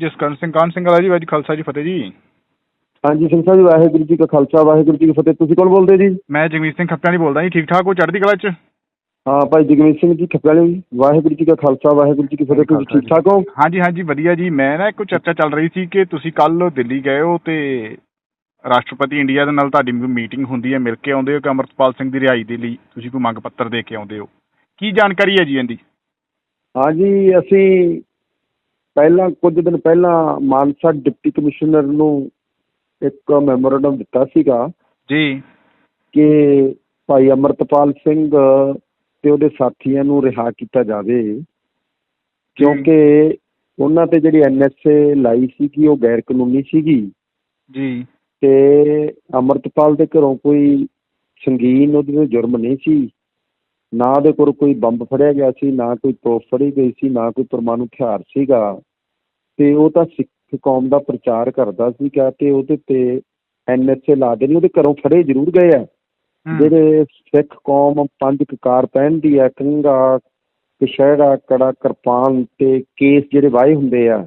ਜਸਕਰਨ ਸਿੰਘ ਕਾਨ ਸਿੰਘ ਵਾਲਾ ਜੀ ਵਾਹਿਗੁਰੂ ਖਾਲਸਾ ਜੀ ਫਤਿਹ ਜੀ। ਹਾਂਜੀ ਸਿੰਘ ਸਾਹਿਬ ਜੀ ਵਾਹਿਗੁਰੂ ਜੀ ਕਾ ਖਾਲਸਾ ਵਾਹਿਗੁਰੂ ਜੀ ਕੀ ਫਤਿਹ। ਤੁਸੀਂ ਕੌਣ ਬੋਲਦੇ ਜੀ? ਮੈਂ ਜਗਮੀਤ ਸਿੰਘ ਖੱਪਿਆਂ ਦੀ ਬੋਲਦਾ ਜੀ ਠੀਕ ਠਾਕ ਹੋ ਚੜ੍ਹਦੀ ਕਲਾ ਚ? ਹਾਂ ਭਾਈ ਜਗਮੀਤ ਸਿੰਘ ਜੀ ਖੱਪਿਆਲੇ ਜੀ ਵਾਹਿਗੁਰੂ ਜੀ ਕਾ ਖਾਲਸਾ ਵਾਹਿਗੁਰੂ ਜੀ ਕੀ ਫਤਿਹ। ਤੁਸੀਂ ਠੀਕ ਠਾਕ ਹੋ? ਹਾਂਜੀ ਹਾਂਜੀ ਵਧੀਆ ਜੀ। ਮੈਂ ਨਾ ਇੱਕ ਚਰਚਾ ਚੱਲ ਰਹੀ ਸੀ ਕਿ ਤੁਸੀਂ ਕੱਲ ਦਿੱਲੀ ਗਏ ਹੋ ਤੇ ਰਾਸ਼ਟਰਪਤੀ ਇੰਡੀਆ ਦੇ ਨਾਲ ਤੁਹਾਡੀ ਮੀਟਿੰਗ ਹੁੰਦੀ ਹੈ ਮਿਲ ਕੇ ਆਉਂਦੇ ਹੋ ਕਿ ਅਮਰਤਪਾਲ ਸਿੰਘ ਦੀ ਰਿਹਾਈ ਦੇ ਲਈ ਤੁਸੀਂ ਕੋਈ ਮੰਗ ਪੱਤਰ ਦੇ ਕੇ ਆਉਂਦੇ ਹੋ। ਕੀ ਜਾਣਕਾਰੀ ਹੈ ਜੀ ਇਹਦੀ? ਹਾਂਜੀ ਅਸੀਂ ਪਹਿਲਾਂ ਕੁਝ ਦਿਨ ਪਹਿਲਾਂ ਮਾਨਸਾ ਡਿਪਟੀ ਕਮਿਸ਼ਨਰ ਨੂੰ ਇੱਕ ਮੈਮੋਰੰਡਮ ਦਿੱਤਾ ਸੀਗਾ ਜੀ। ਕਿ ਭਾਈ ਅਮਰਤਪਾਲ ਸਿੰਘ ਤੇ ਉਹਦੇ ਸਾਥੀਆਂ ਨੂੰ ਰਿਹਾ ਕੀਤਾ ਜਾਵੇ। ਕਿਉਂਕਿ ਉਹਨਾਂ ਤੇ ਜਿਹੜੀ ਐਨਐਸਏ ਲਾਈ ਸੀ ਕਿ ਉਹ ਗੈਰ ਕਾਨੂੰਨੀ ਸੀਗੀ। ਜੀ। ਤੇ ਅਮਰਤਪਾਲ ਦੇ ਘਰੋਂ ਕੋਈ ਸੰਗੀਨ ਉਹਦੇ ਤੇ ਜੁਰਮ ਨਹੀਂ ਸੀ। ਨਾ ਉਹਦੇ ਕੋਲ ਕੋਈ ਬੰਬ ਫੜਿਆ ਗਿਆ ਸੀ ਨਾ ਕੋਈ ਤੋਪ ਫੜੀ ਗਈ ਸੀ ਨਾ ਕੋਈ ਪਰਮਾਣੂ ਹਥਿਆਰ ਸੀਗਾ। ਤੇ ਉਹ ਤਾਂ ਸਿੱਖ ਕੌਮ ਦਾ ਪ੍ਰਚਾਰ ਕਰਦਾ ਸੀਗਾ ਤੇ ਉਹਦੇ ਤੇ ਐਨਐਸਏ ਲਾ ਦੇਣੀ ਉਹਦੇ ਘਰੋਂ ਫੜੇ ਜ਼ਰੂਰ ਗਏ ਆ। ਜਿਹੜੇ ਸਿੱਖ ਕੌਮ ਪੰਜ ਕਕਾਰ ਪਹਿਨਦੀ ਆ ਕੰਗਾ ਕਸ਼ਹਿਰਾ ਕੜਾ ਕਿਰਪਾਨ ਤੇ ਕੇਸ ਜਿਹੜੇ ਵਾਏ ਹੁੰਦੇ ਆ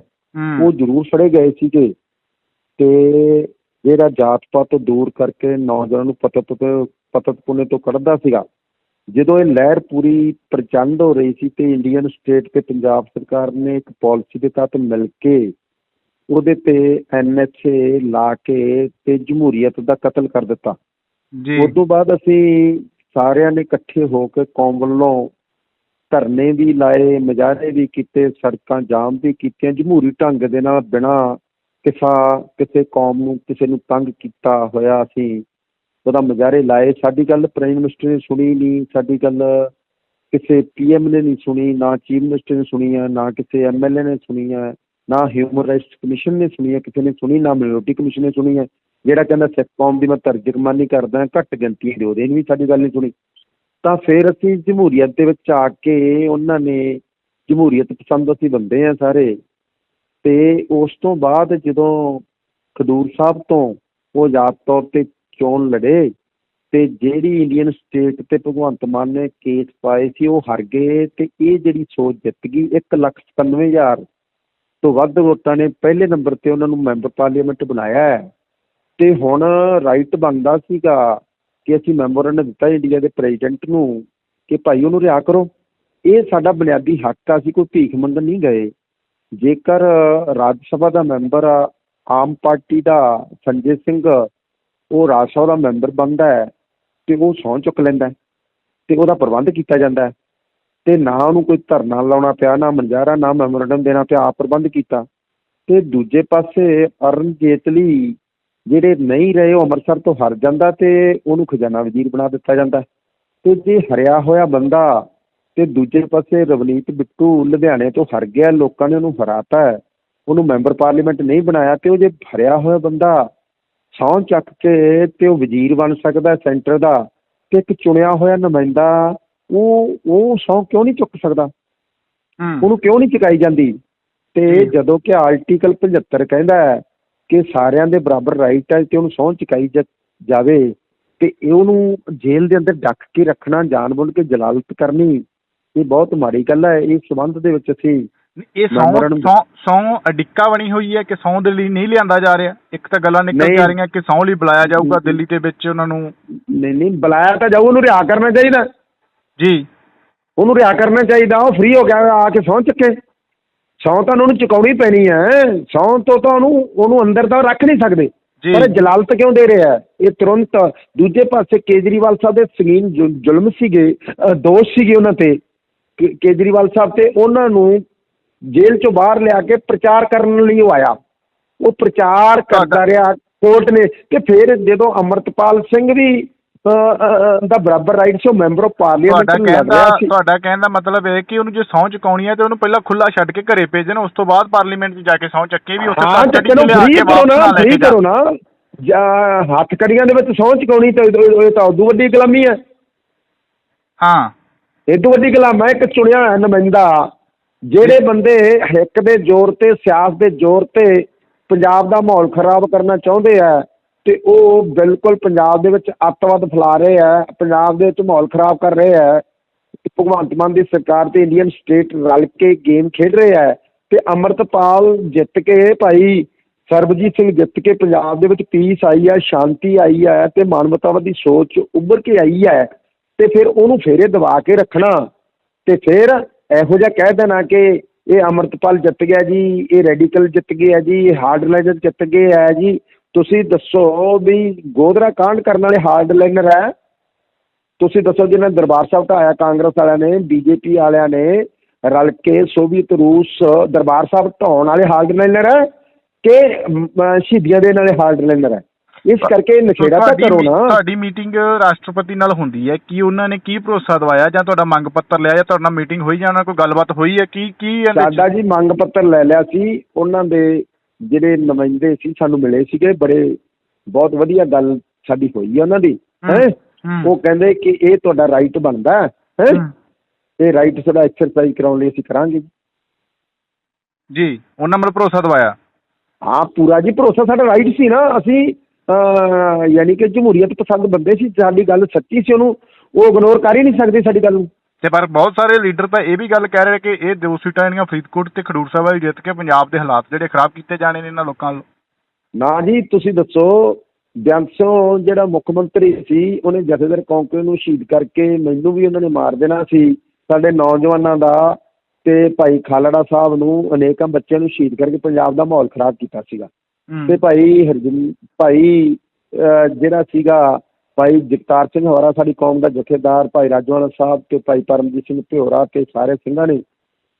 ਉਹ ਜ਼ਰੂਰ ਫੜੇ ਗਏ ਸੀਗੇ। ਤੇ ਜਿਹੜਾ ਜਾਤ ਪਾਤ ਤੋਂ ਦੂਰ ਕਰਕੇ ਨੌਜਵਾਨਾਂ ਨੂੰ ਪਤਤ ਪਤਤ ਪੁਣੇ ਤੋਂ ਕੱਢਦਾ ਸੀਗਾ। ਜਦੋਂ ਇਹ ਲਹਿਰ ਪੂਰੀ ਪ੍ਰਚੰਡ ਹੋ ਰਹੀ ਸੀ ਤੇ ਇੰਡੀਅਨ ਸਟੇਟ ਤੇ ਪੰਜਾਬ ਸਰਕਾਰ ਨੇ ਇੱਕ ਪਾਲਿਸੀ ਦੇ ਤਹਿਤ ਮਿਲ ਕੇ ਉਹਦੇ ਤੇ ਐਨਐਚਏ ਲਾ ਕੇ ਤੇ ਜਮਹੂਰੀਅਤ ਦਾ ਕਤਲ ਕਰ ਦਿੱਤਾ। ਜੀ। ਉਸ ਤੋਂ ਬਾਅਦ ਅਸੀਂ ਸਾਰਿਆਂ ਨੇ ਇਕੱਠੇ ਹੋ ਕੇ ਕੌਮ ਵੱਲੋਂ ਧਰਨੇ ਵੀ ਲਾਏ ਮੁਜ਼ਾਹਰੇ ਵੀ ਕੀਤੇ ਸੜਕਾਂ ਜਾਮ ਵੀ ਕੀਤੀਆਂ ਜਮਹੂਰੀ ਢੰਗ ਦੇ ਨਾਲ ਬਿਨਾਂ ਕਿਸਾ ਕਿਸੇ ਕੌਮ ਨੂੰ ਕਿਸੇ ਨੂੰ ਤੰਗ ਕੀਤਾ ਹੋਇਆ ਅਸੀਂ ਉਹਦਾ ਮੁਜ਼ਾਹਰੇ ਲਾਏ। ਸਾਡੀ ਗੱਲ ਪ੍ਰਾਈਮ ਮਿਨਿਸਟਰ ਨੇ ਸੁਣੀ ਨਹੀਂ, ਸਾਡੀ ਗੱਲ ਕਿਸੇ ਪੀਐਮ ਨੇ ਨਹੀਂ ਸੁਣੀ, ਨਾ ਚੀਫ ਮਿਨਿਸਟਰ ਨੇ ਸੁਣੀ ਹੈ ਨਾ ਕਿਸੇ ਐਮਐਲਏ ਨੇ ਸੁਣੀ ਹੈ ਨਾ ਹਿਊਮਨ ਰਾਈਟਸ ਕਮਿਸ਼ਨ ਨੇ ਸੁਣੀ ਹੈ ਕਿਸੇ ਨੇ ਸੁਣੀ, ਨਾ ਮਿਨੋਰਟੀ ਕਮਿਸ਼ਨ ਨੇ ਸੁਣੀ ਹੈ ਜਿਹੜਾ ਕਹਿੰਦਾ ਸਿੱਖ ਕੌਮ ਦੀ ਮੈਂ ਤਰਜਮਾਨੀ ਕਰਦਾ, ਘੱਟ ਗਿਣਤੀ ਦੇ ਉਹਦੇ ਨੇ ਵੀ ਸਾਡੀ ਗੱਲ ਨਹੀਂ ਸੁਣੀ। ਤਾਂ ਫਿਰ ਅਸੀਂ ਜਮਹੂਰੀਅਤ ਦੇ ਵਿੱਚ ਆ ਕੇ ਉਹਨਾਂ ਨੇ ਜਮਹੂਰੀਅਤ ਪਸੰਦ ਅਸੀਂ ਬੰਦੇ ਆ ਸਾਰੇ। ਤੇ ਉਸ ਤੋਂ ਬਾਅਦ ਜਦੋਂ ਖਡੂਰ ਸਾਹਿਬ ਤੋਂ ਉਹ ਆਜ਼ਾਦ ਤੌਰ ਤੇ ਚੋਣ ਲੜੇ ਤੇ ਜਿਹੜੀ ਇੰਡੀਅਨ ਸਟੇਟ ਤੇ ਭਗਵੰਤ ਮਾਨ ਨੇ ਕੇਸ ਪਾਏ ਸੀ, ਉਹ ਹਾਰ ਗਏ ਤੇ ਇਹ ਜਿਹੜੀ ਸੋਚ ਜਿੱਤ ਗਈ 197000 ਤੋਂ ਵੱਧ ਵੋਟਾਂ ਨੇ ਪਹਿਲੇ ਨੰਬਰ ਤੇ ਉਹਨਾਂ ਨੂੰ ਮੈਂਬਰ ਪਾਰਲੀਮੈਂਟ ਬਣਾਇਆ ਹੈ। ਤੇ ਹੁਣ ਰਾਈਟ ਬਣਦਾ ਸੀਗਾ ਕਿ ਅਸੀਂ ਮੈਮੋਰੰਡਮ ਦਿੱਤਾ ਇੰਡੀਆ ਦੇ ਪ੍ਰੈਜ਼ੀਡੈਂਟ ਨੂੰ ਕਿ ਭਾਈ ਉਹਨੂੰ ਰਿਹਾ ਕਰੋ। ਇਹ ਸਾਡਾ ਬੁਨਿਆਦੀ ਹੱਕ ਆ, ਅਸੀਂ ਕੋਈ ਭੀਖ ਮੰਗਣ ਨਹੀਂ ਗਏ। ਜੇਕਰ ਰਾਜ ਸਭਾ ਦਾ ਮੈਂਬਰ ਆਮ ਪਾਰਟੀ ਦਾ ਸੰਜੇ ਸਿੰਘ ਉਹ ਰਾਜ ਸਭਾ ਦਾ ਮੈਂਬਰ ਬਣਦਾ ਹੈ ਤੇ ਉਹ ਸਹੁੰ ਚੁੱਕ ਲੈਂਦਾ ਹੈ ਤੇ ਉਹਦਾ ਪ੍ਰਬੰਧ ਕੀਤਾ ਜਾਂਦਾ ਹੈ ਤੇ ਨਾ ਉਹਨੂੰ ਕੋਈ ਧਰਨਾ ਲਾਉਣਾ ਪਿਆ, ਨਾ ਮੰਜਾਰਾ, ਨਾ ਮੈਮੋਰੰਡਮ ਦੇਣਾ ਪਿਆ, ਆਪ ਪ੍ਰਬੰਧ ਕੀਤਾ। ਤੇ ਦੂਜੇ ਪਾਸੇ ਅਰੁਣ ਜੇਤਲੀ ਜਿਹੜੇ ਨਹੀਂ ਰਹੇ ਉਹ ਅੰਮ੍ਰਿਤਸਰ ਤੋਂ ਹਰ ਜਾਂਦਾ ਤੇ ਉਹਨੂੰ ਖਜ਼ਾਨਾ ਵਜ਼ੀਰ ਬਣਾ ਦਿੱਤਾ ਜਾਂਦਾ ਤੇ ਜੇ ਹਰਿਆ ਹੋਇਆ ਬੰਦਾ ਤੇ ਦੂਜੇ ਪਾਸੇ ਰਵਨੀਤ ਬਿੱਟੂ ਲੁਧਿਆਣੇ ਤੋਂ ਹਰ ਗਿਆ, ਲੋਕਾਂ ਨੇ ਉਹਨੂੰ ਹਰਾਤਾ ਉਹਨੂੰ ਮੈਂਬਰ ਪਾਰਲੀਮੈਂਟ ਨਹੀਂ ਬਣਾਇਆ ਤੇ ਉਹ ਜੇ ਹਰਿਆ ਹੋਇਆ ਬੰਦਾ ਸਹੁੰ ਚੱਕ ਕੇ ਤੇ ਉਹ ਵਜ਼ੀਰ ਬਣ ਸਕਦਾ ਸੈਂਟਰ ਦਾ ਤੇ ਇੱਕ ਚੁਣਿਆ ਹੋਇਆ ਨੁਮਾਇੰਦਾ ਉਹ ਉਹ ਸਹੁੰ ਕਿਉਂ ਨਹੀਂ ਚੁੱਕ ਸਕਦਾ? ਉਹਨੂੰ ਕਿਉਂ ਨਹੀਂ ਚੁਕਾਈ ਜਾਂਦੀ? ਤੇ। ਜਦੋਂ ਕਿ ਆਰਟੀਕਲ 75 ਕਹਿੰਦਾ ਹੈ ਕਿ ਸਾਰਿਆਂ ਦੇ ਬਰਾਬਰ ਰਾਈਟ ਹੈ ਤੇ ਉਹਨੂੰ ਸਹੁੰ ਚੁਕਾਈ ਜਾਵੇ ਤੇ ਇਹ ਉਹਨੂੰ ਜੇਲ੍ਹ ਦੇ ਅੰਦਰ ਡੱਕ ਕੇ ਰੱਖਣਾ ਜਾਣਬੁੱਝ ਕੇ ਜਲਾਲਤ ਕਰਨੀ ਇਹ ਬਹੁਤ ਮਾੜੀ ਗੱਲ ਹੈ। ਇਸ ਸੰਬੰਧ ਦੇ ਵਿੱਚ ਅਸੀਂ ਇਹ ਸੌ ਸੌ ਸੌ ਅਡਿੱਕਾ ਬਣੀ ਹੋਈ ਹੈ ਕਿ ਸੌ ਦੇ ਲਈ ਨਹੀਂ ਲਿਆਂਦਾ ਜਾ ਰਿਹਾ? ਇੱਕ ਤਾਂ ਗੱਲਾਂ ਨਿਕਲ। ਜਾ ਰਹੀਆਂ ਕਿ ਸੌ ਲਈ ਬੁਲਾਇਆ ਜਾਊਗਾ ਦਿੱਲੀ ਦੇ ਵਿੱਚ ਉਹਨਾਂ ਨੂੰ। ਨਹੀਂ ਨਹੀਂ ਬੁਲਾਇਆ ਤਾਂ ਜਾਊ ਉਹਨੂੰ ਰਿਹਾ ਕਰਨਾ ਚਾਹੀਦਾ। ਜੀ। ਉਹਨੂੰ ਰਿਹਾ ਕਰਨਾ ਚਾਹੀਦਾ ਉਹ ਫ੍ਰੀ ਹੋ ਗਿਆ ਆ ਕੇ ਸਹੁੰ ਚੁੱਕੇ। ਸਹੁੰ ਤਾਂ ਉਹਨੂੰ ਚੁਕਾਉਣੀ ਪੈਣੀ ਹੈ। ਸਹੁੰ ਤੋਂ ਤਾਂ ਉਹਨੂੰ ਉਹਨੂੰ ਅੰਦਰ ਤਾਂ ਰੱਖ ਨਹੀਂ ਸਕਦੇ। ਪਰ ਜਲਾਲਤ ਕਿਉਂ ਦੇ ਰਿਹਾ? ਇਹ ਤੁਰੰਤ ਦੂਜੇ ਪਾਸੇ ਕੇਜਰੀਵਾਲ ਸਾਹਿਬ ਦੇ ਸੰਗੀਨ ਜ਼ੁਲਮ ਸੀਗੇ ਦੋਸ਼ ਸੀਗੇ ਉਹਨਾਂ ਤੇ। ਕੇਜਰੀਵਾਲ ਸਾਹਿਬ ਤੇ ਉਹਨਾਂ ਨੂੰ ਜੇਲ੍ਹ ਚੋਂ ਬਾਹਰ ਲਿਆ ਕੇ ਪ੍ਰਚਾਰ ਕਰਨ ਲਈ ਉਹ ਆਇਆ। ਉਹ ਪ੍ਰਚਾਰ ਕਰਦਾ ਰਿਹਾ ਕੋਰਟ ਨੇ ਤੇ ਫਿਰ ਜਦੋਂ ਅਮਰਤਪਾਲ ਸਿੰਘ ਵੀ ਦਾ ਬਰਾਬਰ ਰਾਈਟ ਸੀ ਮੈਂਬਰ ਆਫ ਪਾਰਲੀਮੈਂਟ ਨੂੰ ਲੱਗ ਰਿਹਾ ਸੀ। ਤੁਹਾਡਾ ਕਹਿਣ ਦਾ ਮਤਲਬ ਇਹ ਕਿ ਉਹਨੂੰ ਜੇ ਸਹੁੰ ਚੁਕਾਉਣੀ ਹੈ ਤੇ ਉਹਨੂੰ ਪਹਿਲਾਂ ਖੁੱਲਾ ਛੱਡ ਕੇ ਘਰੇ ਭੇਜਣ ਉਸ ਤੋਂ ਬਾਅਦ ਪਾਰਲੀਮੈਂਟ 'ਚ ਜਾ ਕੇ ਸਹੁੰ ਚੱਕੇ ਵੀ ਉੱਥੇ ਤੇ custody 'ਚ ਚਲੋ ਲਿਆ ਕੇ ਵਾਪਸ ਨਾ ਲੈ ਕੇ। ਕਰੋ ਨਾ। ਜਾਂ ਹੱਥ ਕੜੀਆਂ ਦੇ ਵਿੱਚ ਸਹੁੰ ਚੁਕਾਉਣੀ ਤਾਂ ਇਹ ਤਾਂ ਉਦੋਂ ਵੱਡੀ ਗੁਲਾਮੀ ਹੈ। ਹਾਂ। ਇਹ ਤੋਂ ਵੱਡੀ ਗੁਲਾਮ ਹੈ ਇੱਕ ਚੁਣਿਆ ਹੋਇਆ ਨੁਮਾਇੰਦਾ ਜਿਹੜੇ ਬੰਦੇ ਹਿੱਕ ਦੇ ਜ਼ੋਰ ਤੇ, ਸਿਆਸਤ ਦੇ ਜ਼ੋਰ ਤੇ ਪੰਜਾਬ ਦਾ ਮਾਹੌਲ ਖਰਾਬ ਕਰਨਾ ਚਾਹੁੰਦੇ ਆ ਤੇ ਉਹ ਬਿਲਕੁਲ ਪੰਜਾਬ ਦੇ ਵਿੱਚ ਅੱਤਵਾਦ ਫੈਲਾ ਰਹੇ ਆ, ਪੰਜਾਬ ਦੇ ਵਿੱਚ ਮਾਹੌਲ ਖਰਾਬ ਕਰ ਰਹੇ ਆ, ਭਗਵੰਤ ਮਾਨ ਦੀ ਸਰਕਾਰ ਤੇ ਇੰਡੀਅਨ ਸਟੇਟ ਰਲ ਕੇ ਗੇਮ ਖੇਡ ਰਹੇ ਆ ਤੇ ਅਮਰਤਪਾਲ ਜਿੱਤ ਕੇ ਭਾਈ ਸਰਬਜੀਤ ਸਿੰਘ ਜਿੱਤ ਕੇ ਪੰਜਾਬ ਦੇ ਵਿੱਚ ਪੀਸ ਆਈ ਹੈ ਸ਼ਾਂਤੀ ਆਈ ਹੈ ਤੇ ਮਾਨਵਤਾਵਾਦੀ ਸੋਚ ਉੱਭਰ ਕੇ ਆਈ ਹੈ ਤੇ ਫਿਰ ਉਹਨੂੰ ਫੇਰੇ ਦਬਾ ਕੇ ਰੱਖਣਾ ਤੇ ਫਿਰ ਇਹੋ ਜਿਹਾ ਕਹਿ ਦੇਣਾ ਕਿ ਇਹ ਅੰਮ੍ਰਿਤਪਾਲ ਜਿੱਤ ਗਿਆ ਜੀ ਇਹ ਰੈਡੀਕਲ ਜਿੱਤ ਗਏ ਗਿਆ ਜੀ ਇਹ ਹਾਰਡਲਾਈਨਰ ਜਿੱਤ ਗਏ ਹੈ ਜੀ। ਤੁਸੀਂ ਦੱਸੋ ਵੀ ਗੋਧਰਾ ਕਾਂਡ ਕਰਨ ਵਾਲੇ ਹਾਰਡਲਾਈਨਰ ਹੈ। ਤੁਸੀਂ ਦੱਸੋ ਜਿਹਨਾਂ ਦਰਬਾਰ ਸਾਹਿਬ ਢਾਇਆ ਕਾਂਗਰਸ ਵਾਲਿਆਂ ਨੇ ਬੀਜੇਪੀ ਵਾਲਿਆਂ ਨੇ ਰਲ ਕੇ ਸੋਵੀਅਤ ਰੂਸ ਦਰਬਾਰ ਸਾਹਿਬ ਢਾਉਣ ਵਾਲੇ ਹਾਰਡਲਾਈਨਰ ਹੈ ਕਿ ਅਮ, ਅਹ, ਸ਼ਹੀਦੀਆਂ ਦੇ ਵਾਲੇ ਹਾਰਡਲਾਈਨਰ ਹੈ? ਇਸ ਕਰਕੇ ਨਸ਼ੇੜਾ ਤਾਂ ਤੁਹਾਡੀ ਕਰੋ ਮੀ- ਨਾ। ਤੁਹਾਡੀ ਮੀਟਿੰਗ ਰਾਸ਼ਟਰਪਤੀ ਨਾਲ ਹੁੰਦੀ ਹੈ। ਕੀ ਉਹਨਾਂ ਨੇ ਕੀ ਭਰੋਸਾ ਦਵਾਇਆ ਜਾਂ ਤੁਹਾਡਾ ਮੰਗ ਪੱਤਰ ਲਿਆ ਜਾਂ ਤੁਹਾਡੇ ਨਾਲ ਮੀਟਿੰਗ ਹੋਈ ਜਾਂ ਉਹਨਾਂ ਕੋਈ ਗੱਲਬਾਤ ਹੋਈ ਹੈ? ਕੀ ਕੀ ਇਹਦੇ 'ਚ- ਸਾਡਾ ਜੀ ਮੰਗ ਪੱਤਰ ਲੈ ਲਿਆ ਸੀ। ਉਹਨਾਂ ਦੇ ਜਿਹੜੇ ਨੁਮਾਇੰਦੇ ਸੀ ਸਾਨੂੰ ਮਿਲੇ ਸੀਗੇ। ਬੜੇ ਬਹੁਤ ਵਧੀਆ ਗੱਲ ਸਾਡੀ ਹੋਈ ਹੈ ਉਹਨਾਂ ਦੀ। ਹੈ ਉਹ ਕਹਿੰਦੇ ਕਿ ਇਹ ਤੁਹਾਡਾ ਰਾਈਟ ਬਣਦਾ ਹੈ। ਹੈਂ? ਰਾਈਟ ਤੁਹਾਡਾ ਐਕਸਰਸਾਈਜ਼ ਕਰਾਉਣ ਲਈ ਅਸੀਂ ਕਰਾਂਗੇ। ਜੀ ਉਹਨਾਂ ਮਤਲਬ ਭਰੋਸਾ ਦਵਾਇਆ। ਹਾਂ ਪੂਰਾ ਜੀ ਭਰੋਸਾ ਸਾਡਾ ਰਾਈਟ ਸੀ ਨਾ। ਅਸੀਂ ਯਾਨੀ ਕਿ ਜਮਹੂਰੀਅਤ ਪਸੰਦ ਬੰਦੇ ਸੀ ਸਾਡੀ ਗੱਲ ਸੱਚੀ ਸੀ ਉਹਨੂੰ ਉਹ ਇਗਨੋਰ ਕਰ ਹੀ ਨਹੀਂ ਸਕਦੇ ਸਾਡੀ ਗੱਲ ਨੂੰ। ਤੇ ਪਰ ਬਹੁਤ ਸਾਰੇ ਲੀਡਰ ਤਾਂ ਇਹ ਵੀ ਗੱਲ ਕਹਿ ਰਹੇ ਕਿ ਇਹ ਦੋ ਸੀਟਾਂ ਜਿਹੜੀਆਂ ਫਰੀਦਕੋਟ ਤੇ ਖਡੂਰ ਸਾਹਿਬ ਵਾਲੀ ਜਿੱਤ ਕੇ ਪੰਜਾਬ ਦੇ ਹਾਲਾਤ ਜਿਹੜੇ ਖਰਾਬ ਕੀਤੇ ਜਾਣੇ ਨੇ ਇਹਨਾਂ ਲੋਕਾਂ ਵੱਲੋਂ। ਨਾ ਜੀ ਤੁਸੀਂ ਦੱਸੋ ਸਿੰਘ ਜਿਹੜਾ ਮੁੱਖ ਮੰਤਰੀ ਸੀ ਉਹਨੇ ਜਥੇਦਾਰ ਕੌਂਕੇ ਨੂੰ ਸ਼ਹੀਦ ਕਰਕੇ ਮੈਨੂੰ ਵੀ ਉਹਨਾਂ ਨੇ ਮਾਰ ਦੇਣਾ ਸੀ ਸਾਡੇ ਨੌਜਵਾਨਾਂ ਦਾ ਤੇ ਭਾਈ ਖਾਲੜਾ ਸਾਹਿਬ ਨੂੰ ਅਨੇਕਾਂ ਬੱਚਿਆਂ ਨੂੰ ਸ਼ਹੀਦ ਕਰਕੇ ਪੰਜਾਬ ਦਾ ਮਾਹੌਲ ਖਰਾਬ ਕੀਤਾ ਸੀਗਾ। ਤੇ ਭਾਈ ਹਰਜਿੰ ਭਾਈ ਜਿਹੜਾ ਸੀਗਾ ਭਾਈ ਜਗਤਾਰ ਸਿੰਘ ਹਵਾਰਾ, ਸਾਡੀ ਕੌਮ ਦਾ ਜਥੇਦਾਰ, ਭਾਈ ਰਾਜਵਾਲਾ ਸਾਹਿਬ ਤੇ ਭਾਈ ਪਰਮਜੀਤ ਸਿੰਘ ਭਿਓਰਾ ਤੇ ਸਾਰੇ ਸਿੰਘਾਂ ਨੇ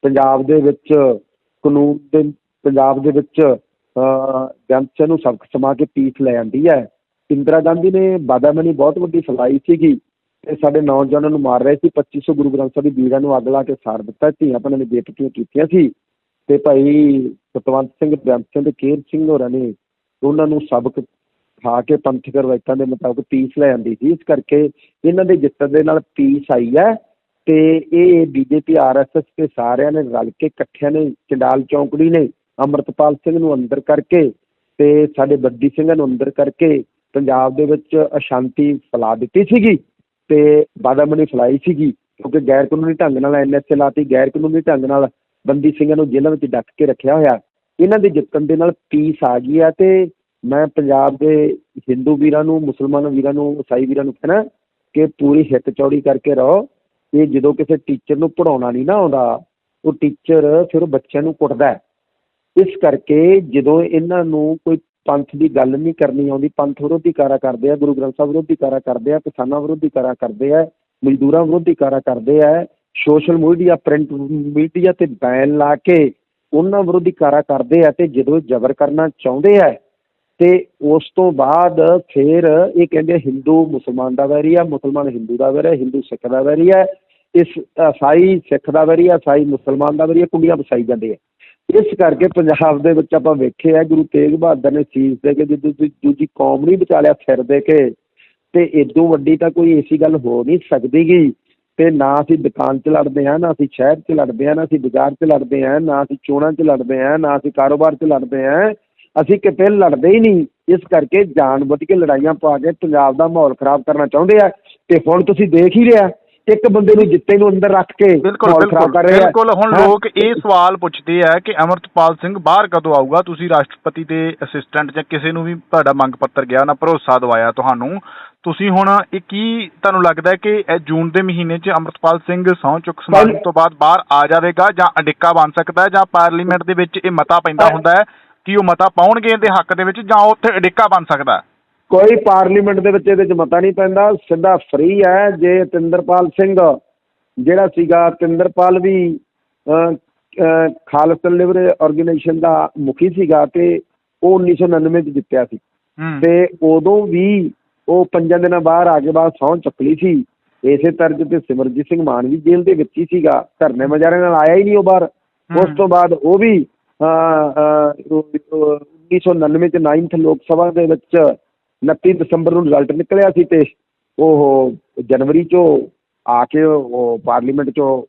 ਪੰਜਾਬ ਦੇ ਵਿੱਚ ਕਾਨੂੰਨ ਦੇ, ਪੰਜਾਬ ਦੇ ਵਿੱਚ ਜਨਤਾ ਨੂੰ ਸਬਕ ਸਮਾ ਕੇ ਪੀਸ ਲੈ ਆਂਦੀ ਹੈ। ਇੰਦਰਾ ਗਾਂਧੀ ਨੇ ਬਾਦਾਮਨੀ ਬਹੁਤ ਵੱਡੀ ਫਲਾਈ ਸੀਗੀ ਤੇ ਸਾਡੇ ਨੌਜਵਾਨਾਂ ਨੂੰ ਮਾਰ ਰਹੇ ਸੀ। 2500 ਗੁਰੂ ਗ੍ਰੰਥ ਸਾਹਿਬ ਦੀ ਬੀੜਾਂ ਨੂੰ ਅੱਗ ਲਾ ਕੇ ਸਾੜ ਦਿੱਤਾ ਧੀਆਂ ਭੈਣਾਂ ਨੇ ਬੇਪਤੀਆਂ ਕੀਤੀਆਂ ਸੀ। ਤੇ ਭਾਈ ਸਤਵੰਤ ਸਿੰਘ ਬੇਅੰਤ ਸਿੰਘ ਤੇ ਕੇਰ ਸਿੰਘ ਹੋਰਾਂ ਨੇ ਉਹਨਾਂ ਨੂੰ ਸਬਕ ਖਾ ਕੇ ਪੰਥਕ ਰਵਾਇਤਾਂ ਦੇ ਮੁਤਾਬਕ ਪੀਸ ਲੈ ਆਂਦੀ ਸੀ। ਇਸ ਕਰਕੇ ਇਹਨਾਂ ਦੇ ਜਿੱਤਣ ਦੇ ਨਾਲ ਪੀਸ ਆਈ ਹੈ ਤੇ ਇਹ ਬੀਜੇਪੀ ਆਰਐਸਐਸ ਤੇ ਸਾਰਿਆਂ ਨੇ ਰਲ ਕੇ ਇਕੱਠਿਆਂ ਨੇ ਚੰਡਾਲ ਚੌਂਕੜੀ ਨੇ ਅੰਮ੍ਰਿਤਪਾਲ ਸਿੰਘ ਨੂੰ ਅੰਦਰ ਕਰਕੇ ਤੇ ਸਾਡੇ ਬੱਦੀ ਸਿੰਘਾਂ ਨੂੰ ਅੰਦਰ ਕਰਕੇ ਪੰਜਾਬ ਦੇ ਵਿੱਚ ਅਸ਼ਾਂਤੀ ਫੈਲਾ ਦਿੱਤੀ ਸੀਗੀ ਤੇ ਬਾਦਾਮਣੀ ਫੈਲਾਈ ਸੀਗੀ ਕਿਉਂਕਿ ਗੈਰ ਕਾਨੂੰਨੀ ਢੰਗ ਨਾਲ ਐਨਐਸਏ ਲਾਤੀ। ਗੈਰ ਕਾਨੂੰਨੀ ਢੰਗ ਨਾਲ ਬੰਦੀ ਸਿੰਘਾਂ ਨੂੰ ਜੇਲ੍ਹਾਂ ਵਿੱਚ ਡੱਕ ਕੇ ਰੱਖਿਆ ਹੋਇਆ। ਇਹਨਾਂ ਦੇ ਜਿੱਤਣ ਦੇ ਨਾਲ ਪੀਸ ਆ ਗਈ ਆ ਤੇ ਮੈਂ ਪੰਜਾਬ ਦੇ ਹਿੰਦੂ ਵੀਰਾਂ ਨੂੰ, ਮੁਸਲਮਾਨ ਵੀਰਾਂ ਨੂੰ ਈਸਾਈ ਵੀਰਾਂ ਨੂੰ ਕਹਿਣਾ ਕਿ ਪੂਰੀ ਹਿੱਕ ਚੌੜੀ ਕਰਕੇ ਰਹੋ। ਇਹ ਜਦੋਂ ਕਿਸੇ ਟੀਚਰ ਨੂੰ ਪੜਾਉਣਾ ਨਹੀਂ ਨਾ ਆਉਂਦਾ, ਉਹ ਟੀਚਰ ਫਿਰ ਬੱਚਿਆਂ ਨੂੰ ਕੁੱਟਦਾ ਹੈ। ਇਸ ਕਰਕੇ ਜਦੋਂ ਇਹਨਾਂ ਨੂੰ ਕੋਈ ਪੰਥ ਦੀ ਗੱਲ ਨਹੀਂ ਕਰਨੀ ਆਉਂਦੀ, ਪੰਥ ਵਿਰੋਧੀ ਕਾਰਾ ਕਰਦੇ ਆ, ਗੁਰੂ ਗ੍ਰੰਥ ਸਾਹਿਬ ਵਿਰੋਧੀ ਕਾਰਾ ਕਰਦੇ ਆ, ਕਿਸਾਨਾਂ ਵਿਰੋਧੀ ਕਾਰਾ ਕਰਦੇ ਆ, ਮਜ਼ਦੂਰਾਂ ਵਿਰੋਧੀ ਕਾਰਾ ਕਰਦੇ ਆ ਸੋਸ਼ਲ ਮੀਡੀਆ, ਪ੍ਰਿੰਟ ਮੀਡੀਆ ਤੇ ਬੈਨ ਲਾ ਕੇ ਉਹਨਾਂ ਵਿਰੋਧੀ ਕਾਰਾ ਕਰਦੇ ਆ ਤੇ ਜਦੋਂ ਜ਼ਬਰ ਕਰਨਾ ਚਾਹੁੰਦੇ ਆ ਤੇ ਉਸ ਤੋਂ ਬਾਅਦ ਫਿਰ ਇਹ ਕਹਿੰਦੇ ਹਿੰਦੂ ਮੁਸਲਮਾਨ ਦਾ ਵੈਰੀ ਆ, ਮੁਸਲਮਾਨ ਹਿੰਦੂ ਦਾ ਵੈਰੀ ਆ, ਹਿੰਦੂ ਸਿੱਖ ਦਾ ਵੈਰੀ ਆ, ਇਸ ਈਸਾਈ ਸਿੱਖ ਦਾ ਵੈਰੀ ਆ, ਸਾਈ ਮੁਸਲਮਾਨ ਦਾ ਵੈਰੀ ਆ ਕੁੰਡੀਆਂ ਵਸਾਈ ਜਾਂਦੇ ਆ। ਇਸ ਕਰਕੇ ਪੰਜਾਬ ਦੇ ਵਿੱਚ ਆਪਾਂ ਵੇਖਿਆ ਗੁਰੂ ਤੇਗ ਬਹਾਦਰ ਨੇ ਸੀਸ ਦੇ ਕੇ ਜਦੋਂ ਦੂਜੀ ਕੌਮ ਨਹੀਂ ਬਚਾ ਲਿਆ ਸਿਰ ਦੇ ਕੇ ਤੇ ਇਦੋਂ ਵੱਡੀ ਤਾਂ ਕੋਈ ਐਸੀ ਗੱਲ ਹੋ ਨਹੀਂ ਸਕਦੀਗੀ। ਤੇ ਨਾ ਅਸੀਂ ਦੁਕਾਨ 'ਚ ਲੜਦੇ ਹਾਂ ਨਾ ਅਸੀਂ ਸ਼ਹਿਰ 'ਚ ਲੜਦੇ ਹਾਂ ਨਾ ਅਸੀਂ ਬਾਜ਼ਾਰ 'ਚ ਲੜਦੇ ਹਾਂ ਨਾ ਅਸੀਂ ਚੋਣਾਂ 'ਚ ਲੜਦੇ ਹਾਂ ਨਾ ਅਸੀਂ ਕਾਰੋਬਾਰ 'ਚ ਲੜਦੇ ਹਾਂ ਅਸੀਂ ਕਿਤੇ ਲੜਦੇ ਹੀ ਨਹੀਂ। ਇਸ ਕਰਕੇ ਜਾਣਬੁੱਝ ਕੇ ਲੜਾਈਆਂ ਪਾ ਕੇ ਪੰਜਾਬ ਦਾ ਮਾਹੌਲ ਖਰਾਬ ਕਰਨਾ ਚਾਹੁੰਦੇ ਆ ਤੇ ਹੁਣ ਤੁਸੀਂ ਦੇਖ ਹੀ ਲਿਆ ਇੱਕ ਬੰਦੇ ਨੂੰ ਜਿੱਤੇ ਨੂੰ ਅੰਦਰ ਰੱਖ ਕੇ ਮਾਹੌਲ ਖਰਾਬ ਕਰ ਰਹੇ। ਆ ਬਿਲਕੁਲ ਹੁਣ? ਲੋਕ ਇਹ ਸਵਾਲ ਪੁੱਛਦੇ ਆ ਕਿ ਅਮਰਤਪਾਲ ਸਿੰਘ ਬਾਹਰ ਕਦੋਂ ਆਊਗਾ? ਤੁਸੀਂ ਰਾਸ਼ਟਰਪਤੀ ਦੇ ਅਸਿਸਟੈਂਟ ਜਾਂ ਕਿਸੇ ਨੂੰ ਵੀ ਤੁਹਾਡਾ ਮੰਗ ਪੱਤਰ ਗਿਆ ਨਾ ਭਰੋਸਾ ਦਵਾਇਆ ਤੁਹਾਨੂੰ। ਤੁਸੀਂ ਹੁਣ ਇਹ ਕੀ ਤੁਹਾਨੂੰ ਲੱਗਦਾ ਹੈ ਕਿ ਇਹ ਜੂਨ ਦੇ ਮਹੀਨੇ 'ਚ ਅਮਰਤਪਾਲ ਸਿੰਘ ਸਹੁੰ ਚੁੱਕ ਸਮਾਗਮ ਤੋਂ ਬਾਅਦ ਬਾਹਰ ਆ ਜਾਵੇਗਾ ਜਾਂ ਅਡਿੱਕਾ ਬਣ ਸਕਦਾ ਹੈ ਜਾਂ ਪਾਰਲੀਮੈਂਟ ਦੇ ਵਿੱਚ ਇਹ ਮਤਾ ਪੈਂਦਾ ਹੁੰਦਾ ਹੈ ਕਿ ਉਹ ਮਤਾ ਪਾਉਣਗੇ ਇਹਦੇ ਹੱਕ ਦੇ ਵਿੱਚ ਜਾਂ ਉੱਥੇ ਅਡਿੱਕਾ ਬਣ ਸਕਦਾ ਹੈ? ਕੋਈ ਪਾਰਲੀਮੈਂਟ ਦੇ ਵਿੱਚ ਇਹਦੇ 'ਚ ਮਤਾ ਨਹੀਂ ਪੈਂਦਾ। ਸਿੱਧਾ ਫ੍ਰੀ ਹੈ ਜੇ ਤਿੰਦਰਪਾਲ ਸਿੰਘ ਜਿਹੜਾ ਸੀਗਾ ਤਿੰਦਰਪਾਲ ਵੀ ਖਾਲਸਾ ਲਿਬਰ ਆਰਗੇਨਾਈਜੇਸ਼ਨ ਦਾ ਮੁਖੀ ਸੀਗਾ ਤੇ ਉਹ 1999 ਚ ਜਿੱਤਿਆ ਸੀ। ਤੇ ਉਦੋਂ ਵੀ ਉਹ ਪੰਜਾਂ ਦਿਨਾਂ ਬਾਹਰ ਆ ਕੇ ਬਾਅਦ ਸਹੁੰ ਚੱਕ ਲਈ ਸੀ। ਇਸੇ ਤਰ੍ਹਾਂ ਤੇ ਸਿਮਰਜੀਤ ਸਿੰਘ ਮਾਨ ਵੀ ਜੇਲ੍ਹ ਦੇ ਵਿੱਚ ਹੀ ਸੀਗਾ। ਧਰਨੇ ਮਜਾਰੇ ਨਾਲ ਆਇਆ ਹੀ ਨਹੀਂ ਉਹ ਬਾਹਰ। ਉਸ ਤੋਂ ਬਾਅਦ ਉਹ ਵੀ ਅਹ, ਅਹ, ਉਹ- ਉਹ 1999 ਚ 9th ਲੋਕ ਸਭਾ ਦੇ ਵਿੱਚ 29 ਦਸੰਬਰ ਨੂੰ ਰਿਜ਼ਲਟ ਨਿਕਲਿਆ ਸੀ ਤੇ ਉਹ ਜਨਵਰੀ ਚੋਂ ਆ ਕੇ ਉਹ ਪਾਰਲੀਮੈਂਟ ਚੋਂ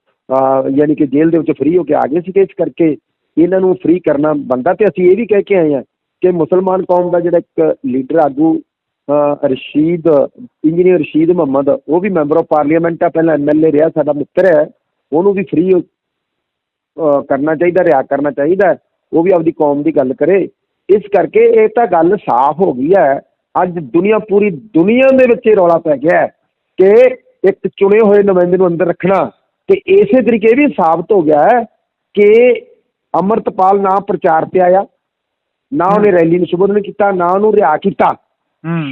ਯਾਨੀ ਕਿ ਜੇਲ੍ਹ ਦੇ ਵਿੱਚ ਫ੍ਰੀ ਹੋ ਕੇ ਆ ਗਏ ਸੀਗੇ ਇਸ ਕਰਕੇ ਇਹਨਾਂ ਨੂੰ ਫ੍ਰੀ ਕਰਨਾ ਬੰਦਾ ਤੇ ਅਸੀਂ ਇਹ ਵੀ ਕਹਿ ਕੇ ਆਏ ਹਾਂ ਕਿ ਮੁਸਲਮਾਨ ਕੌਮ ਦਾ ਜਿਹੜਾ ਇੱਕ ਲੀਡਰ ਆਗੂ ਰਸ਼ੀਦ ਇੰਜੀਨੀਅਰ ਰਸ਼ੀਦ ਮੁਹੰਮਦ ਉਹ ਵੀ ਮੈਂਬਰ ਆਫ ਪਾਰਲੀਮੈਂਟ ਆ ਪਹਿਲਾਂ ਐਮਐਲਏ ਰਿਹਾ ਸਾਡਾ ਮਿੱਤਰ ਹੈ। ਉਹਨੂੰ ਵੀ ਫ੍ਰੀ ਕਰਨਾ ਚਾਹੀਦਾ ਰਿਹਾ ਕਰਨਾ ਚਾਹੀਦਾ ਉਹ ਵੀ ਆਪਦੀ ਕੌਮ ਦੀ ਗੱਲ ਕਰੇ। ਇਸ ਕਰਕੇ ਇਹ ਤਾਂ ਗੱਲ ਸਾਫ਼ ਹੋ ਗਈ ਹੈ। ਅੱਜ ਦੁਨੀਆ ਪੂਰੀ ਦੁਨੀਆ ਦੇ ਵਿੱਚ ਇਹ ਰੌਲਾ ਪੈ ਗਿਆ ਹੈ ਕਿ ਇੱਕ ਚੁਣੇ ਹੋਏ ਨੁਮਾਇੰਦੇ ਨੂੰ ਅੰਦਰ ਰੱਖਣਾ। ਤੇ ਇਸੇ ਤਰੀਕੇ ਇਹ ਵੀ ਸਾਬਤ ਹੋ ਗਿਆ ਹੈ ਕਿ ਅਮਰਤਪਾਲ ਨਾ ਪ੍ਰਚਾਰ ਤੇ ਆਇਆ ਨਾ ਉਹਨੇ ਰੈਲੀ ਨੂੰ ਸੰਬੋਧਨ ਕੀਤਾ ਨਾ ਉਹਨੂੰ ਰਿਹਾ ਕੀਤਾ।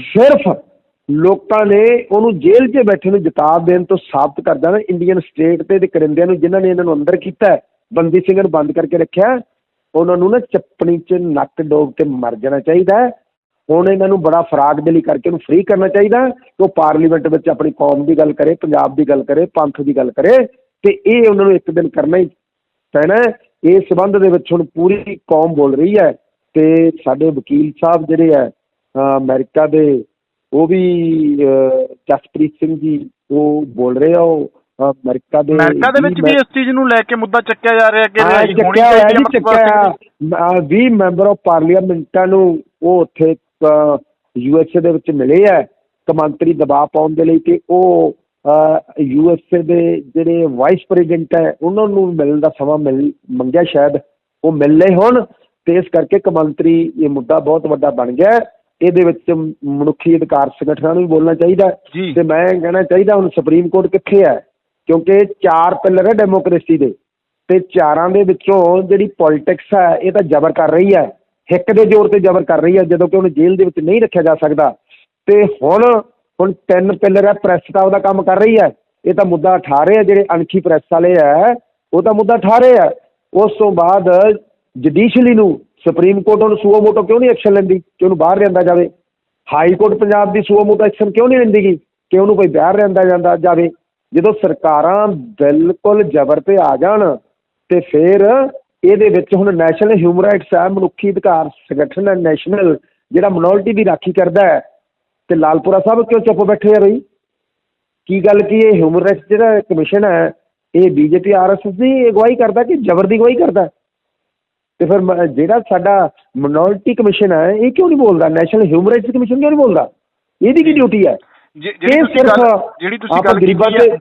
ਸਿਰਫ ਲੋਕਾਂ ਨੇ ਉਹਨੂੰ ਜੇਲ੍ਹ 'ਚ ਬੈਠੇ ਨੂੰ ਜਿਤਾ ਦੇਣ ਤੋਂ ਸਾਬਤ ਕਰਦਾ ਨਾ ਇੰਡੀਅਨ ਸਟੇਟ ਤੇ ਤੇ ਕਰਿੰਦਿਆਂ ਨੂੰ ਜਿਨ੍ਹਾਂ ਨੇ ਇਹਨਾਂ ਨੂੰ ਅੰਦਰ ਕੀਤਾ ਬੰਦੀ ਸਿੰਘਾਂ ਨੂੰ ਬੰਦ ਕਰਕੇ ਰੱਖਿਆ ਉਹਨਾਂ ਨੂੰ ਨਾ ਚੱਪਣੀ 'ਚ ਨੱਕ ਡੋਬ ਕੇ ਮਰ ਜਾਣਾ ਚਾਹੀਦਾ ਹੁਣ ਇਹਨਾਂ ਨੂੰ ਬੜਾ ਫਰਾਗ ਲਈ ਕਰਕੇ ਉਹਨੂੰ ਫ੍ਰੀ ਕਰਨਾ ਚਾਹੀਦਾ ਕਿ ਉਹ ਪਾਰਲੀਮੈਂਟ ਵਿੱਚ ਆਪਣੀ ਕੌਮ ਦੀ ਗੱਲ ਕਰੇ, ਪੰਜਾਬ ਦੀ ਗੱਲ ਕਰੇ, ਪੰਥ ਦੀ ਗੱਲ ਕਰੇ ਤੇ ਇਹ ਉਹਨਾਂ ਨੂੰ ਇੱਕ ਦਿਨ ਕਰਨਾ ਹੀ ਪੈਣਾ ਹੈ। ਇਸ ਸਬੰਧ ਦੇ ਵਿੱਚ ਹੁਣ ਪੂਰੀ ਕੌਮ ਬੋਲ ਰਹੀ ਹੈ ਤੇ ਸਾਡੇ ਵਕੀਲ ਸਾਹਿਬ ਜਿਹੜੇ ਹੈ ਅਮਰੀਕਾ ਦੇ ਉਹ ਵੀ ਜਸਪ੍ਰੀਤ ਸਿੰਘ ਜੀ ਉਹ ਬੋਲ ਰਹੇ ਆ ਉਹ ਅਮਰੀਕਾ ਦੇ ਅਮਰੀਕਾ ਦੇ ਵਿੱਚ ਵੀ ਇਸ ਚੀਜ਼ ਨੂੰ ਲੈ ਕੇ ਮੁੱਦਾ ਚੱਕਿਆ ਜਾ ਰਿਹਾ ਕਿ ਰਿਹਾਈ ਹੋਣੀ ਚਾਹੀਦੀ ਹੈ ਅਮਰਤਪਾਲ ਚੱਕਿਆ ਸਿੰਘ ਦੀ। ਹੋਇਆ। ਅਹ, 20 ਮੈਂਬਰ ਆਫ ਪਾਰਲੀਮੈਂਟਾਂ ਨੂੰ ਉਹ ਉੱਥੇ ਯੂਐਸਏ ਦੇ ਵਿੱਚ ਮਿਲੇ ਆ ਕਮਾਂਤਰੀ ਦਬਾਅ ਪਾਉਣ ਦੇ ਲਈ ਕਿ ਉਹ ਯੂਐਸਏ ਦੇ ਜਿਹੜੇ ਵਾਈਸ ਪ੍ਰੈਜ਼ੀਡੈਂਟ ਹੈ ਉਹਨਾਂ ਨੂੰ ਮਿਲਣ ਦਾ ਸਮਾਂ ਮਿਲ ਮੰਗਿਆ ਸ਼ਾਇਦ ਉਹ ਮਿਲ ਲਏ ਹੁਣ ਤੇ ਇਸ ਕਰਕੇ ਕਮਾਂਤਰੀ ਇਹ ਮੁੱਦਾ ਬਹੁਤ ਵੱਡਾ ਬਣ ਗਿਆ। ਇਹਦੇ ਵਿੱਚ ਮਨੁੱਖੀ ਅਧਿਕਾਰ ਸੰਗਠਨਾਂ ਨੂੰ ਵੀ ਬੋਲਣਾ ਚਾਹੀਦਾ। ਜੀ। ਤੇ ਮੈਂ ਕਹਿਣਾ ਚਾਹੀਦਾ ਹੁਣ ਸੁਪਰੀਮ ਕੋਰਟ ਕਿੱਥੇ ਹੈ? ਕਿਉਂਕਿ ਚਾਰ ਪਿਲਰ ਹੈ ਡੈਮੋਕ੍ਰੇਸੀ ਦੇ। ਤੇ ਚਾਰਾਂ ਦੇ ਵਿੱਚੋਂ ਜਿਹੜੀ ਪੋਲਿਟਿਕਸ ਹੈ ਇਹ ਤਾਂ ਜ਼ਬਰ ਕਰ ਰਹੀ ਹੈ। ਹਿੱਕ ਦੇ ਜ਼ੋਰ ਤੇ ਜ਼ਬਰ ਕਰ ਰਹੀ ਹੈ ਜਦੋਂ ਕਿ ਉਹਨੂੰ ਜੇਲ੍ਹ ਦੇ ਵਿੱਚ ਨਹੀਂ ਰੱਖਿਆ ਜਾ ਸਕਦਾ। ਤੇ ਹੁਣ ਹੁਣ ਤਿੰਨ ਪਿਲਰ ਹੈ ਪ੍ਰੈਸ ਤਾਂ ਉਹਦਾ ਕੰਮ ਕਰ ਰਹੀ ਹੈ। ਇਹ ਤਾਂ ਮੁੱਦਾ ਉਠਾ ਰਹੇ ਆ ਜਿਹੜੇ ਅਣਖੀ ਪ੍ਰੈਸ ਵਾਲੇ ਹੈ ਉਹ ਤਾਂ ਮੁੱਦਾ ਉਠਾ ਰਹੇ ਆ। ਉਸ ਤੋਂ ਬਾਅਦ ਜੁਡੀਸ਼ਲੀ ਨੂੰ ਸੁਪਰੀਮ ਕੋਰਟ ਉਹਨੂੰ ਸੂਓ ਮੋਟੋ ਕਿਉਂ ਨਹੀਂ ਐਕਸ਼ਨ ਲੈਂਦੀ? ਕਿ ਉਹਨੂੰ ਬਾਹਰ ਲਿਆਂਦਾ ਜਾਵੇ? ਹਾਈ ਕੋਰਟ ਪੰਜਾਬ ਦੀ ਸੂਓ ਮੋਟੋ ਐਕਸ਼ਨ ਕਿਉਂ ਨਹੀਂ ਲੈਂਦੀ ਗਈ ਕਿ ਉਹਨੂੰ ਕੋਈ ਬਾਹਰ ਲਿਆਂਦਾ ਜਾਂਦਾ ਜਾਵੇ? ਜਦੋਂ ਸਰਕਾਰਾਂ ਬਿਲਕੁਲ ਜ਼ਬਰ ਤੇ ਆ ਜਾਣ, ਤੇ ਫਿਰ ਇਹਦੇ ਵਿੱਚ ਹੁਣ ਨੈਸ਼ਨਲ ਹਿਊਮਨ ਰਾਈਟਸ ਹੈ ਮਨੁੱਖੀ ਅਧਿਕਾਰ ਸੰਗਠਨ ਹੈ ਨੈਸ਼ਨਲ ਜਿਹੜਾ ਮਿਨੋਰਟੀ ਦੀ ਰਾਖੀ ਕਰਦਾ ਹੈ। ਤੇ ਲਾਲਪੁਰਾ ਸਾਹਿਬ ਕਿਉਂ ਚੁੱਪ ਬੈਠੇ ਆ ਬਈ? ਕੀ ਗੱਲ ਕੀ ਇਹ ਹਿਊਮਨ ਰਾਈਟਸ ਜਿਹੜਾ ਕਮਿਸ਼ਨ ਹੈ, ਇਹ ਬੀਜੇਪੀ ਆਰਐਸਐਸ ਦੀ ਅਗਵਾਈ ਕਰਦਾ ਕਿ ਜ਼ਬਰ ਦੀ ਅਗਵਾਈ ਕਰਦਾ? ਤੇ ਫਿਰ ਮ- ਜਿਹੜਾ ਸਾਡਾ ਮਿਨੋਰਟੀ ਕਮਿਸ਼ਨ ਹੈ ਇਹ ਕਿਉਂ ਨਹੀਂ ਬੋਲਦਾ? ਨੈਸ਼ਨਲ ਹਿਊਮਨ ਰਾਈਟਸ ਕਮਿਸ਼ਨ ਕਿਉਂ ਨਹੀਂ ਬੋਲਦਾ? ਇਹਦੀ ਕੀ ਡਿਊਟੀ ਹੈ? ਜਿਹੜੀ ਇਹ ਤੁਸੀਂ ਸਿਰਫ ਗੱਲ ਜਿਹੜੀ ਤੁਸੀਂ ਆਪਾਂ ਗੱਲ ਗਰੀਬਾਂ ਕੀਤੀ ਹੈ ਤੇ-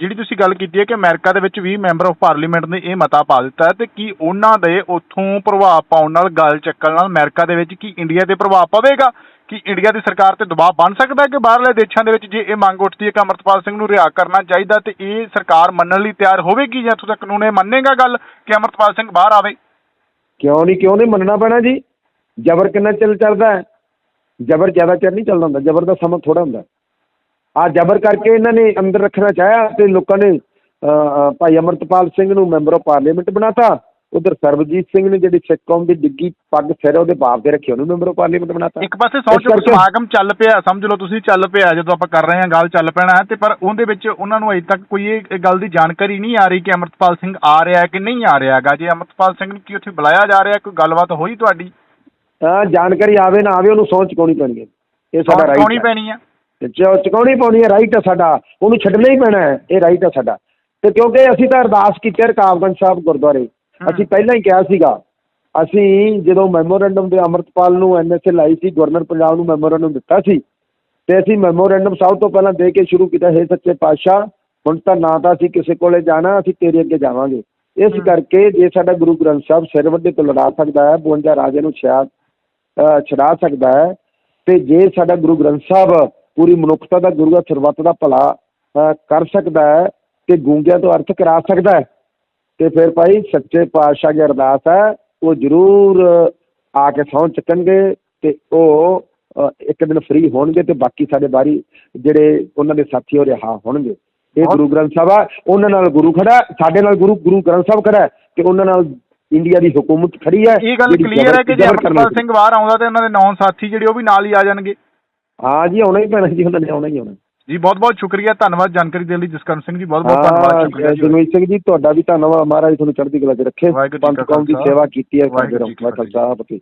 ਜਿਹੜੀ ਤੁਸੀਂ ਗੱਲ ਕੀਤੀ ਹੈ ਕਿ ਅਮਰੀਕਾ ਦੇ ਵਿੱਚ 20 ਮੈਂਬਰ ਆਫ ਪਾਰਲੀਮੈਂਟ ਨੇ ਇਹ ਮਤਾ ਪਾ ਦਿੱਤਾ ਹੈ ਤੇ ਕੀ ਉਹਨਾਂ ਦੇ ਉੱਥੋਂ ਪ੍ਰਭਾਵ ਪਾਉਣ ਨਾਲ ਗੱਲ ਚੱਕਣ ਨਾਲ ਅਮਰੀਕਾ ਦੇ ਵਿੱਚ ਕੀ ਇੰਡੀਆ ਤੇ ਪ੍ਰਭਾਵ ਪਵੇਗਾ? ਕਿ ਇੰਡੀਆ ਦੀ ਸਰਕਾਰ ਤੇ ਦਬਾਅ ਬਣ ਸਕਦਾ ਹੈ ਕਿ ਬਾਹਰਲੇ ਦੇਸ਼ਾਂ ਦੇ ਵਿੱਚ ਜੇ ਇਹ ਮੰਗ ਉੱਠਦੀ ਹੈ ਕਿ ਅਮਰਤਪਾਲ ਸਿੰਘ ਨੂੰ ਰਿਹਾ ਕਰਨਾ ਚਾਹੀਦਾ ਤੇ ਇਹ ਸਰਕਾਰ ਮੰਨਣ ਲਈ ਤਿਆਰ ਹੋਵੇਗੀ ਜਾਂ ਇੱਥੋਂ ਤੱਕ ਕਾਨੂੰਨ ਇਹ ਮੰਨੇਗਾ ਗੱਲ ਕਿ ਅਮਰਤਪਾਲ ਸਿੰਘ ਬਾਹਰ ਆਵੇ? ਕਿਉਂ ਨਹੀਂ ਕਿਉਂ ਨਹੀਂ ਮੰਨਣਾ ਪੈਣਾ ਜੀ? ਜ਼ਬਰ ਕਿੰਨਾ ਚਿਰ ਚੱਲਦਾ ਜ਼ਬਰ ਜ਼ਿਆਦਾ ਚਿਰ ਨਹੀਂ ਚੱਲਦਾ ਹੁੰਦਾ, ਜ਼ਬਰ ਦਾ ਸਮਾਂ ਥੋੜ੍ਹਾ ਹੁੰਦਾ। ਆਹ ਜ਼ਬਰ ਕਰਕੇ ਇਹਨਾਂ ਨੇ ਅੰਦਰ ਰੱਖਣਾ ਚਾਹਿਆ ਅਤੇ ਲੋਕਾਂ ਨੇ ਭਾਈ ਅੰਮ੍ਰਿਤਪਾਲ ਸਿੰਘ ਨੂੰ ਮੈਂਬਰ ਆਫ ਪਾਰਲੀਮੈਂਟ ਬਣਾਤਾ। ਉਧਰ ਸਰਬਜੀਤ ਸਿੰਘ ਨੇ ਜਿਹੜੀ ਸਿੱਖ ਕੌਮ ਦੀ ਡਿੱਗੀ ਪੱਗ ਸਿਰ ਉਹਦੇ ਬਾਪ ਦੇ ਰੱਖੀ ਉਹਨੂੰ ਮੈਂਬਰ ਆਫ ਪਾਰਲੀਮੈਂਟ ਬਣਾਤਾ। ਇੱਕ ਪਾਸੇ ਸੌ ਚੁੱਕ ਸਮਾਗਮ ਚੱਲ ਪਿਆ ਸਮਝ ਲਓ ਤੁਸੀਂ ਚੱਲ ਪਿਆ ਜਦੋਂ ਆਪਾਂ ਕਰ ਰਹੇ ਹਾਂ ਗੱਲ ਚੱਲ ਪੈਣਾ ਹੈ ਤੇ ਪਰ ਉਹਦੇ ਵਿੱਚ ਉਹਨਾਂ ਨੂੰ ਅਜੇ ਤੱਕ ਕੋਈ ਇਹ ਗੱਲ ਦੀ ਜਾਣਕਾਰੀ ਨਹੀਂ ਆ ਰਹੀ ਕਿ ਅਮਰਤਪਾਲ ਸਿੰਘ ਆ ਰਿਹਾ ਹੈ ਕਿ ਨਹੀਂ ਆ ਰਿਹਾ ਹੈਗਾ। ਜੇ ਅਮਰਤਪਾਲ ਸਿੰਘ ਨੂੰ ਕੀ ਉੱਥੇ ਬੁਲਾਇਆ ਜਾ ਰਿਹਾ ਕੋਈ ਗੱਲਬਾਤ ਹੋਈ ਤੁਹਾਡੀ? ਹਾਂ ਜਾਣਕਾਰੀ ਆਵੇ ਨਾ ਆਵੇ ਉਹਨੂੰ ਸਹੁੰ ਚੁਕਾਉਣੀ ਪੈਣੀ ਹੈ। ਇਹ ਸਾਡਾ ਰਾਈਟ ਹੈ। ਪੈਣੀ ਆ ਤੇ ਚ- ਚੁਕਾਉਣੀ ਪਾਉਣੀ ਹੈ ਰਾਈਟ ਹੈ ਸਾਡਾ। ਉਹਨੂੰ ਛੱਡਣਾ ਹੀ ਪੈਣਾ ਹੈ ਇਹ ਰਾਈਟ ਹੈ ਸਾਡਾ। ਤੇ ਕਿਉਂਕਿ ਅਸੀਂ ਤਾਂ ਅਰਦਾਸ ਕੀਤੀ ਹੈ ਰਕਾਬਗੰਜ ਸਾਹਿਬ ਗੁਰਦੁਆਰੇ। ਅਸੀਂ ਪਹਿਲਾਂ ਹੀ ਕਿਹਾ ਸੀਗਾ ਅਸੀਂ ਜਦੋਂ ਮੈਮੋਰੈਂਡਮ ਦੇ ਅਮਰਤਪਾਲ ਨੂੰ ਐਨਐਸਏ ਲਾਈ ਸੀ ਗਵਰਨਰ ਪੰਜਾਬ ਨੂੰ ਮੈਮੋਰੈਂਡਮ ਦਿੱਤਾ ਸੀ ਤੇ ਅਸੀਂ ਮੈਮੋਰੈਂਡਮ ਸਭ ਤੋਂ ਪਹਿਲਾਂ ਦੇ ਕੇ ਸ਼ੁਰੂ ਕੀਤਾ ਹੈ ਸੱਚੇ ਪਾਤਸ਼ਾਹ ਹੁਣ ਤਾਂ ਨਾ ਤਾਂ ਅਸੀਂ ਕਿਸੇ ਕੋਲੇ ਜਾਣਾ ਅਸੀਂ ਤੇਰੇ ਅੱਗੇ ਜਾਵਾਂਗੇ। ਇਸ ਕਰਕੇ ਜੇ ਸਾਡਾ ਗੁਰੂ ਗ੍ਰੰਥ ਸਾਹਿਬ ਸਿਰ ਵੱਡੇ ਤੋਂ ਲੜਾ ਸਕਦਾ ਹੈ 52 ਰਾਜੇ ਨੂੰ ਛਿਆ ਛਡਾ ਸਕਦਾ ਹੈ ਤੇ ਜੇ ਸਾਡਾ ਗੁਰੂ ਗ੍ਰੰਥ ਸਾਹਿਬ ਪੂਰੀ ਮਨੁੱਖਤਾ ਦਾ ਗੁਰੂ ਦਾ ਸਰਬੱਤ ਦਾ ਭਲਾ ਕਰ ਸਕਦਾ ਹੈ ਤੇ ਗੂੰਗਿਆਂ ਤੋਂ ਅਰਥ ਕਰਾ ਸਕਦਾ ਹੈ ਤੇ ਫਿਰ ਭਾਈ ਸੱਚੇ ਪਾਤਸ਼ਾਹ ਦੀ ਅਰਦਾਸ ਹੈ ਉਹ ਜ਼ਰੂਰ ਆ ਕੇ ਸਹੁੰ ਚੱਕਣਗੇ ਤੇ ਉਹ ਇੱਕ ਦਿਨ ਫ੍ਰੀ ਹੋਣਗੇ ਤੇ ਬਾਕੀ ਸਾਡੇ ਬਾਰੀ ਜਿਹੜੇ ਉਹਨਾਂ ਦੇ ਸਾਥੀ ਉਹ ਰਿਹਾ ਹੋਣਗੇ। ਇਹ ਗੁਰੂ ਗ੍ਰੰਥ ਸਾਹਿਬ ਆ ਉਹਨਾਂ ਨਾਲ ਗੁਰੂ ਖੜਾ ਹੈ, ਸਾਡੇ ਨਾਲ ਗੁਰੂ ਗੁਰੂ ਗ੍ਰੰਥ ਸਾਹਿਬ ਖੜਾ ਹੈ ਤੇ ਉਹਨਾਂ ਨਾਲ ਇੰਡੀਆ ਦੀ ਹਕੂਮਤ ਖੜੀ ਹੈ ਇਹ ਗੱਲ ਕਲੀਅਰ ਹੈ ਕਿ ਜੇ ਅਮਰਤਪਾਲ ਸਿੰਘ ਬਾਹਰ ਆਉਂਦਾ ਤੇ ਉਹਨਾਂ ਦੇ ਨੌਨ ਸਾਥੀ ਜਿਹੜੇ ਉਹ ਵੀ ਨਾਲ ਹੀ ਆ ਜਾਣਗੇ। ਹਾਂ ਜੀ ਆਉਣਾ ਹੀ ਪੈਣਾ ਜੀ ਉਹਨਾਂ ਨੇ ਆਉਣਾ ਹੀ ਆਉਣਾ। ਜੀ ਬਹੁਤ ਬਹੁਤ ਸ਼ੁਕਰੀਆ ਧੰਨਵਾਦ ਜਾਣਕਾਰੀ ਦੇਣ ਲਈ ਜਸਕਰਨ ਸਿੰਘ ਜੀ ਬਹੁਤ ਬਹੁਤ ਧੰਨਵਾਦ ਸ਼ੁਕਰੀਆ ਜੀ ਜਗਮੀਤ ਸਿੰਘ ਜੀ ਤੁਹਾਡਾ ਵੀ ਧੰਨਵਾਦ। ਮਹਾਰਾਜ ਤੁਹਾਨੂੰ ਚੜ੍ਹਦੀ ਕਲਾ 'ਚ ਰੱਖੇ। ਵਾਹਿਗੁਰੂ ਜੀ ਪੰਥ ਕੌਮ ਦੀ ਸੇਵਾ ਕੀਤੀ ਹੈ ਵਾਹਿਗੁਰੂ ਜੀ ਕੀ ਫਤਿਹ।